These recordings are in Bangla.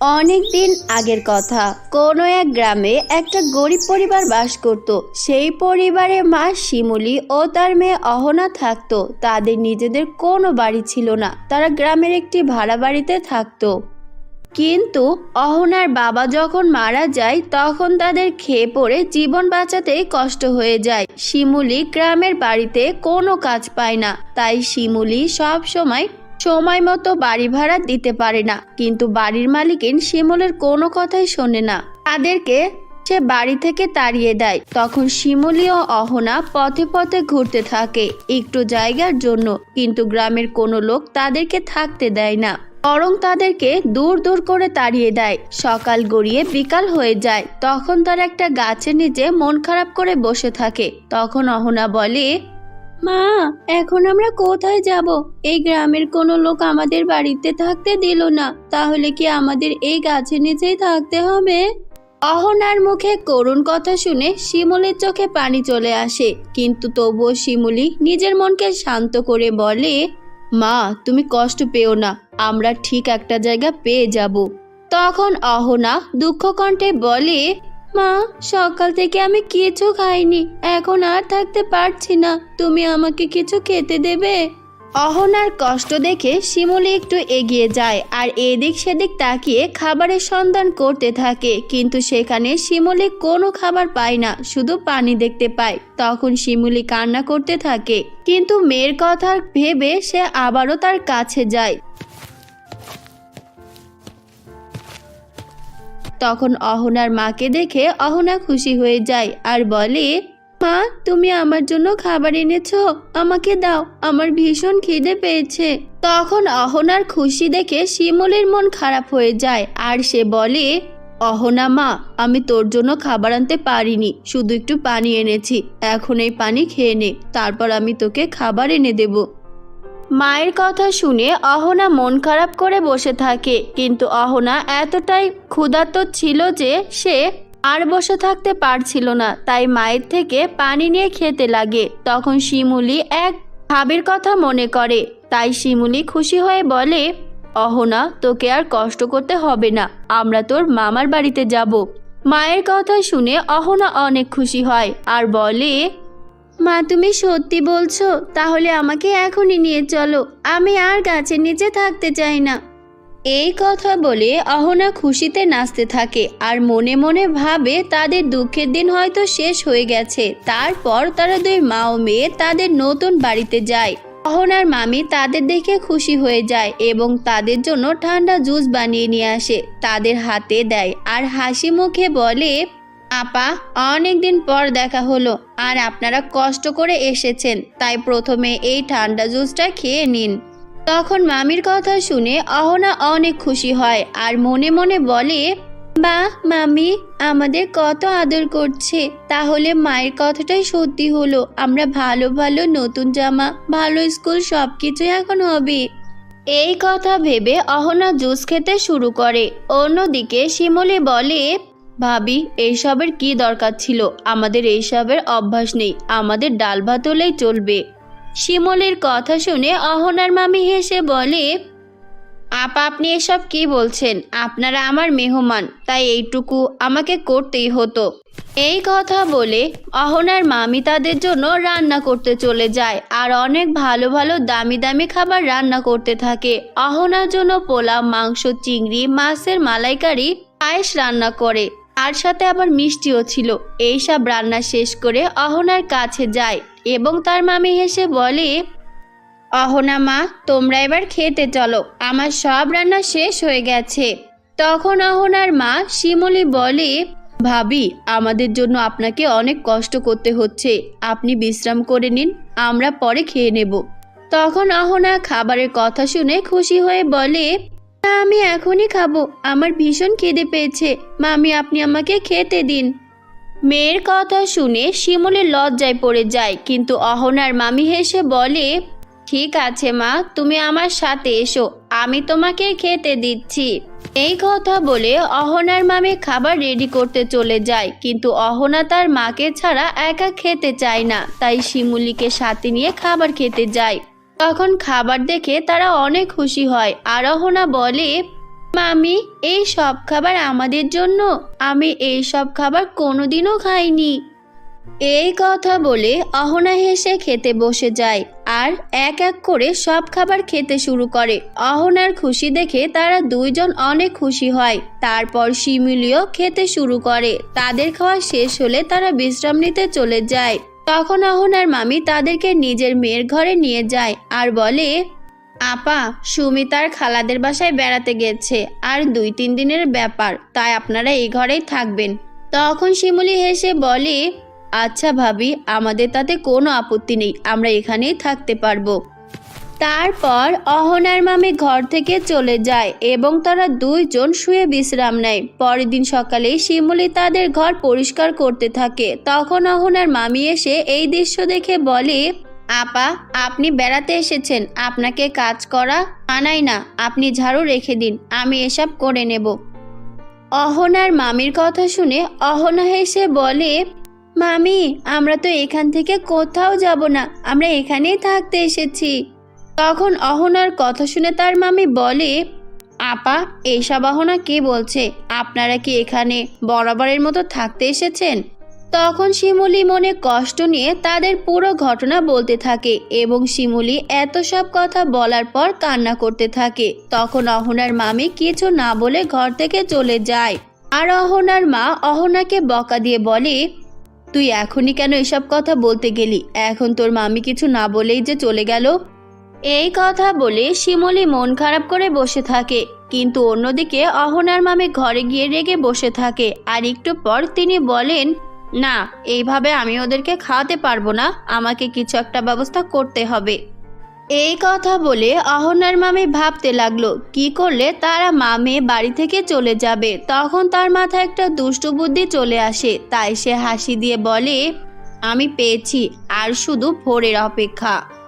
অনেক দিন আগের কথা। কোনো এক গ্রামে একটা গরিব পরিবার বাস করত। সেই পরিবারে মা শিমুলি ও তার মেয়ে অহনা থাকতো। তাদের নিজেদের কোনো বাড়ি ছিল না। তারা গ্রামের একটি ভাড়া বাড়িতে থাকতো। কিন্তু অহনার বাবা যখন মারা যায়, তখন তাদের খেয়ে পড়ে জীবন বাঁচাতেই কষ্ট হয়ে যায়। শিমুলি গ্রামের বাড়িতে কোনো কাজ পায় না। তাই শিমুলি সব সময় সময় মতো বাড়ি ভাড়া দিতে পারে না। কিন্তু বাড়ির মালিকিন শিমুলের কোনো কথাই শোনে না। তাদেরকে সে বাড়ি থেকে তাড়িয়ে দেয়। তখন শিমুলি ও অহনা পথে পথে ঘুরতে থাকে, একটু জায়গার জন্য। কিন্তু গ্রামের কোনো লোক তাদেরকে থাকতে দেয় না। বরং তাদেরকে দূর দূর করে তাড়িয়ে দেয়। সকাল গড়িয়ে বিকাল হয়ে যায়। তখন তার একটা গাছের নিচে মন খারাপ করে বসে থাকে। তখন অহনা বলে মা, এখন আমরা কোথায় যাব? এই গ্রামের কোনো লোক আমাদের বাড়িতে থাকতে দিল না। তাহলে কি আমাদের এই গাছের নিচেই থাকতে হবে? অহনার মুখে করুণ কথা শুনে শিমুলের চোখে পানি চলে আসে। কিন্তু তবুও শিমুলি নিজের মনকে শান্ত করে বলে, মা, তুমি কষ্ট পেও না, আমরা ঠিক একটা জায়গা পেয়ে যাব। তখন অহনা দুঃখ কণ্ঠে বলে মা, সকাল থেকে আমি কিছু খাইনি। এখন আর থাকতে পারছি না। তুমি আমাকে কিছু খেতে দেবে? অহনার কষ্ট দেখে শিমুলি একটু এগিয়ে যায় আর এদিক সেদিক তাকিয়ে খাবারের সন্ধান করতে থাকে। কিন্তু সেখানে শিমুলি কোনো খাবার পায় না, শুধু পানি দেখতে পায়। তখন শিমুলি কান্না করতে থাকে। কিন্তু মেয়ের কথা ভেবে সে আবারও তার কাছে যায়। তখন অহনার মাকে দেখে অহনা খুশি হয়ে যায় আর বলে, মা, তুমি আমার জন্য খাবার এনেছো, আমাকে দাও, আমার ভীষণ খিদে পেয়েছে। তখন অহনার খুশি দেখে শিমুলের মন খারাপ হয়ে যায় আর সে বলে, অহনা মা, আমি তোর জন্য খাবার আনতে পারিনি, শুধু একটু পানি এনেছি, এখন এই পানি খেয়ে নে, তারপর আমি তোকে খাবার এনে দেবো। মায়ের কথা শুনে অহনা মন খারাপ করে বসে থাকে। কিন্তু অহনা এতটাই ক্ষুধার্ত ছিল যে সে আর বসে থাকতে পারছিল না। তাই মায়ের থেকে পানি নিয়ে খেতে লাগে। তখন শিমুলি এক ভাবির কথা মনে করে। তাই শিমুলি খুশি হয়ে বলে, অহনা, তোকে আর কষ্ট করতে হবে না। আমরা তোর মামার বাড়িতে যাব। মায়ের কথা শুনে অহনা অনেক খুশি হয় আর বলে মা, তুমি সত্যি বলছো, তাহলে আমাকে এখনই নিয়ে চলো। আমি আর গাছের নিচে থাকতে চাই না। এই কথা বলে অহনা খুশিতে নাচতে থাকে আর মনে মনে ভাবে তাদের দুঃখের দিন হয়তো শেষ হয়ে গেছে। তারপর তারা দুই মা ও মেয়ে তাদের নতুন বাড়িতে যায়। অহনার মামি তাদের দেখে খুশি হয়ে যায় এবং তাদের জন্য ঠান্ডা জুস বানিয়ে নিয়ে আসে। তাদের হাতে দেয় আর হাসি মুখে বলে আপা অনেক দিন পর দেখা হলো, আর আপনারা কষ্ট করে এসেছেন, তাই প্রথমে এই ঠান্ডা জুসটা খেয়ে নিন। তখন মামির কথা শুনে অহনা অনেক খুশি হয়, আর মনে মনে বলে, বা, মামি, আমাদের কত আদর করছে, তাহলে মায়ের কথাটাই সত্যি হলো, আমরা ভালো ভালো নতুন জামা, ভালো স্কুল সব কিছু এখন হবে। এই কথা ভেবে অহনা জুস খেতে শুরু করে, অন্যদিকে শিমলি বলে ভাবি এইসবের কি দরকার ছিল? আমাদের এইসবের অভ্যাস নেই। আমাদের ডাল ভাত হলেই চলবে। শিমলের কথা শুনে অহনার মামি হেসে বলে, আপা, আপনি এসব কি বলছেন? আপনারা আমার মেহমান, তাই এইটুকু আমাকে করতেই হতো। এই কথা বলে অহনার মামি তাদের জন্য রান্না করতে চলে যায় আর অনেক ভালো ভালো দামি দামি খাবার রান্না করতে থাকে। অহনার জন্য পোলাও, মাংস, চিংড়ি, মাছের মালাইকারি, পায়েস রান্না করে। আর সাথে আবার মিষ্টিও ছিল। এই সব রান্না শেষ করে অহনার কাছে যায় এবং তার মামি হেসে বলে, অহনা মা, তোমরা এবার খেতে চলো। আমার সব রান্না শেষ হয়ে গেছে। তখন অহনার মা শিমলি বলে, ভাবি, আমাদের জন্য আপনাকে অনেক কষ্ট করতে হচ্ছে। আপনি বিশ্রাম করে নিন, আমরা পরে খেয়ে নেব। তখন অহনা খাবারের কথা শুনে খুশি হয়ে বলে না, আমি এখনই খাব। আমার ভীষণ খিদে পেয়েছে। মামি, আপনি আমাকে খেতে দিন। মেয়ের কথা শুনে শিমুলের লজ্জায় পড়ে যায়, কিন্তু অহনার মামি হেসে বলে, ঠিক আছে মা, তুমি আমার সাথে এসো। আমি তোমাকে খেতে দিচ্ছি। এই কথা বলে অহনার মামি খাবার রেডি করতে চলে যায়, কিন্তু অহনা তার মাকে ছাড়া একা খেতে চায় না। তাই শিমুলিকে সাথে নিয়ে খাবার খেতে যায়। তখন খাবার দেখে তারা অনেক খুশি হয়। আর অহনা বলে, মামি, এই সব খাবার আমাদের জন্য। আমি এই সব খাবার কোনোদিনও খাইনি। এই কথা বলে অহনা হেসে খেতে বসে যায় আর এক এক করে সব খাবার খেতে শুরু করে। অহনার খুশি দেখে তারা দুইজন অনেক খুশি হয়। তারপর শিমুলিও খেতে শুরু করে। তাদের খাওয়া শেষ হলে তারা বিশ্রাম নিতে চলে যায়। তখন অহনার মামি তাদেরকে নিজের মেয়ের ঘরে নিয়ে যায় আর বলে, আপা সুমি তার খালাদের বাসায় বেড়াতে গেছে আর দুই তিন দিনের ব্যাপার, তাই আপনারা এই ঘরেই থাকবেন। তখন শিমুলি হেসে বলে আচ্ছা ভাবি, আমাদের তাতে কোনো আপত্তি নেই, আমরা এখানেই থাকতে পারব। তারপর অহনার মামি ঘর থেকে চলে যায় এবং তারা দুইজন শুয়ে বিশ্রাম নেয়। পরের দিন সকালে শিমুলি তাদের ঘর পরিষ্কার করতে থাকে। তখন অহনার মামি এসে এই দৃশ্য দেখে বলে, আপা, আপনি বেড়াতে এসেছেন। আপনাকে কাজ করা মানাই না। আপনি ঝাড়ু রেখে দিন। আমি এসব করে নেব। অহনার মামির কথা শুনে অহনা হেসে বলে, মামি, আমরা তো এখান থেকে কোথাও যাব না। আমরা এখানেই থাকতে এসেছি। তখন অহনার কথা শুনে তার মামি বলে, আপা, এইসব অহনা কে বলছে? আপনারা কি এখানে বরাবরের মতো থাকতে এসেছেন? তখন শিমুলি মনে কষ্ট নিয়ে তাদের পুরো ঘটনা বলতে থাকে এবং শিমুলি এত সব কথা বলার পর কান্না করতে থাকে। তখন অহনার মামি কিছু না বলে ঘর থেকে চলে যায়। আর অহনার মা অহনাকে বকা দিয়ে বলে, তুই এখনই কেন এসব কথা বলতে গেলি? এখন তোর মামি কিছু না বলেই যে চলে গেল। এই কথা বলে শিমলি মন খারাপ করে বসে থাকে, কিন্তু অন্যদিকে অহনার মামি ঘরে গিয়ে রেগে বসে থাকে আর একটু পর তিনি বলেন, না, এইভাবে আমি ওদেরকে খাওয়াতে পারব না, আমাকে কিছু একটা ব্যবস্থা করতে হবে। এই কথা বলে অহনার মামি ভাবতে লাগল, কি করলে তারা মামে বাড়ি থেকে চলে যাবে? তখন তার মাথায় একটা দুষ্টু বুদ্ধি চলে আসে, তাই সে হাসি দিয়ে বলে, আমি পেয়েছি, আর শুধু ভোরের অপেক্ষা।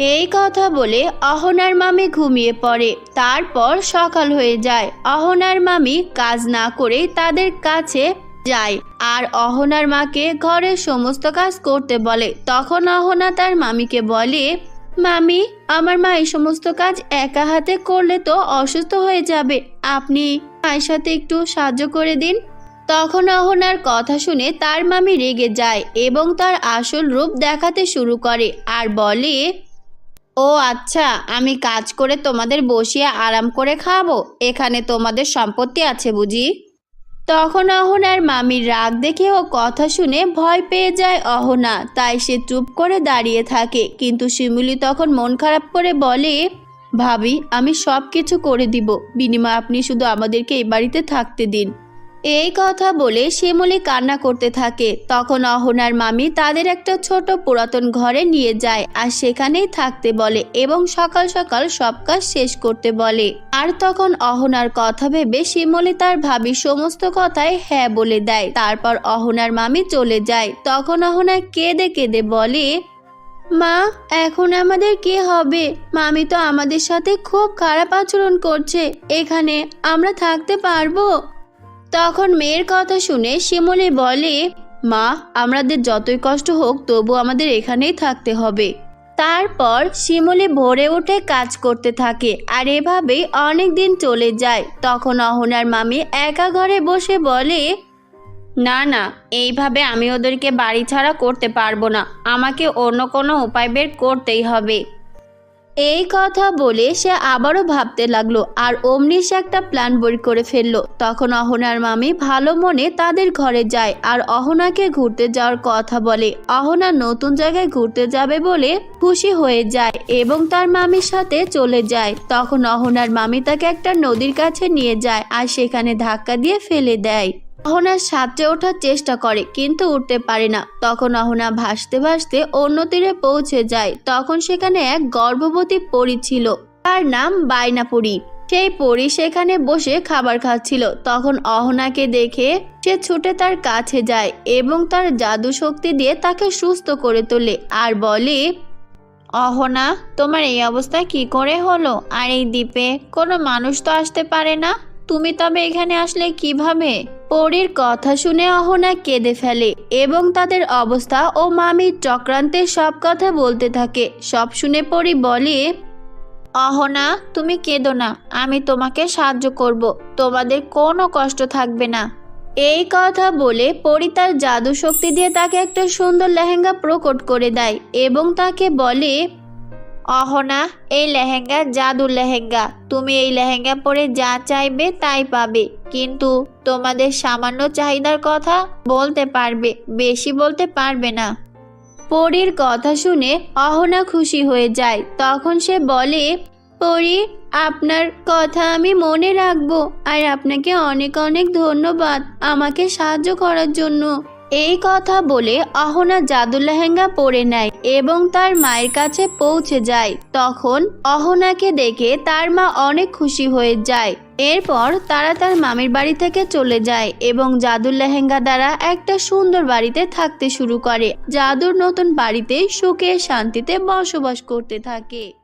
এই কথা বলে অহনার মামি ঘুমিয়ে পড়ে। তারপর সকাল হয়ে যায়। অহনার মামি কাজ না করে তাদের কাছে যায় আর অহনার মাকে ঘরের সমস্ত কাজ করতে বলে। তখন অহনা তার মামিকে বলে, মামি, আমার মা এই সমস্ত কাজ একা হাতে করলে তো অসুস্থ হয়ে যাবে। আপনি মায়ের সাথে একটু সাহায্য করে দিন। তখন অহনার কথা শুনে তার মামি রেগে যায় এবং তার আসল রূপ দেখাতে শুরু করে আর বলে ও আচ্ছা আমি কাজ করে তোমাদের বসিয়ে আরাম করে খাব এখানে তোমাদের সম্পত্তি আছে বুঝি? তখন অহনার মামির রাগ দেখে ও কথা শুনে ভয় পেয়ে যায় অহনা। তাই সে চুপ করে দাঁড়িয়ে থাকে। কিন্তু শিমুলি তখন মন খারাপ করে বলে, ভাবি, আমি সব কিছু করে দিব। বিনিময় আপনি শুধু আমাদেরকে এই বাড়িতে থাকতে দিন। এই কথা বলে শিমুলি কান্না করতে থাকে। তখন অহনার মামি তাদের একটা ছোট পুরাতন ঘরে নিয়ে যায় আর সেখানেই থাকতে বলে এবং সকাল সকাল সব কাজ শেষ করতে বলে। আর তখন অহনার কথা ভেবে শিমুলি তার ভাবি সমস্ত কথায় হ্যাঁ বলে দেয়। তারপর অহনার মামি চলে যায়। তখন অহনা কেঁদে কেঁদে বলে, মা, এখন আমাদের কি হবে? মামি তো আমাদের সাথে খুব খারাপ আচরণ করছে। এখানে আমরা থাকতে পারব? তখন মেয়ের কথা শুনে শিমুলি বলে, মা, আমাদের যতই কষ্ট হোক, তবু আমাদের এখানেই থাকতে হবে। তারপর শিমুলি ভোরে উঠে কাজ করতে থাকে আর এভাবেই অনেক দিন চলে যায়। তখন অহনার মামি একা ঘরে বসে বলে, না না, এইভাবে আমি ওদেরকে বাড়ি ছাড়া করতে পারব না। আমাকে অন্য কোনো উপায় বের করতেই হবে। এই কথা বলে সে আবারও ভাবতে লাগল, আর অমনি সে একটা প্ল্যান বই করে ফেলল। তখন অহনার মামি ভালো মনে তাদের ঘরে যায়, আর অহনাকে ঘুরতে যাওয়ার কথা বলে। অহনা নতুন জায়গায় ঘুরতে যাবে বলে খুশি হয়ে যায় এবং তার মামির সাথে চলে যায়। তখন অহনার মামি তাকে একটা নদীর কাছে নিয়ে যায় আর সেখানে ধাক্কা দিয়ে ফেলে দেয়। অহনা সাঁতরে ওঠার চেষ্টা করে, কিন্তু উঠতে পারে না। তখন অহনা ভাসতে ভাসতে অন্য তীরে পৌঁছে যায়। তখন সেখানে এক গর্ভবতী পরী ছিল। তার নাম বাইনাপুরী সেই পরী সেখানে বসে খাবার খাচ্ছিল। তখন অহনাকে দেখে সে ছুটে তার কাছে যায় এবং তার জাদু শক্তি দিয়ে তাকে সুস্থ করে তোলে আর বলে, অহনা, তোমার এই অবস্থা কি করে হলো? আর এই দ্বীপে কোনো মানুষ তো আসতে পারে না? তুমি তবে এখানে আসলে কীভাবে? পরীর কথা শুনে অহনা কেঁদে ফেলে এবং তাদের অবস্থা ও মামির চক্রান্তের সব কথা বলতে থাকে। সব শুনে পরি বলে, অহনা, তুমি কেঁদো না, আমি তোমাকে সাহায্য করব, তোমাদের কোনো কষ্ট থাকবে না। এই কথা বলে পরি তার জাদু শক্তি দিয়ে তাকে একটা সুন্দর লেহেঙ্গা প্রকট করে দেয় এবং তাকে বলে অহনা, এই লেহেঙ্গা জাদুর লেহেঙ্গা। তুমি এই লেহেঙ্গা পরে যা চাইবে তাই পাবে। কিন্তু তোমাদের সামান্য চাহিদার কথা বলতে পারবে, বেশি বলতে পারবে না। পরীর কথা শুনে অহনা খুশি হয়ে যায়। তখন সে বলে, পরি, আপনার কথা আমি মনে রাখব। আর আপনাকে অনেক অনেক ধন্যবাদ আমাকে সাহায্য করার জন্য। এই কথা বলে অহনা জাদু লেহেঙ্গা পরে নেয় এবং তার মায়ের কাছে পৌঁছে যায়। তখন অহনাকে দেখে তার মা অনেক খুশি হয়ে যায়। এরপর তারা তার মামির বাড়ি থেকে চলে যায় এবং জাদুর লেহেঙ্গা দ্বারা একটা সুন্দর বাড়িতে থাকতে শুরু করে। জাদুর নতুন বাড়িতে সুখে শান্তিতে বসবাস করতে থাকে।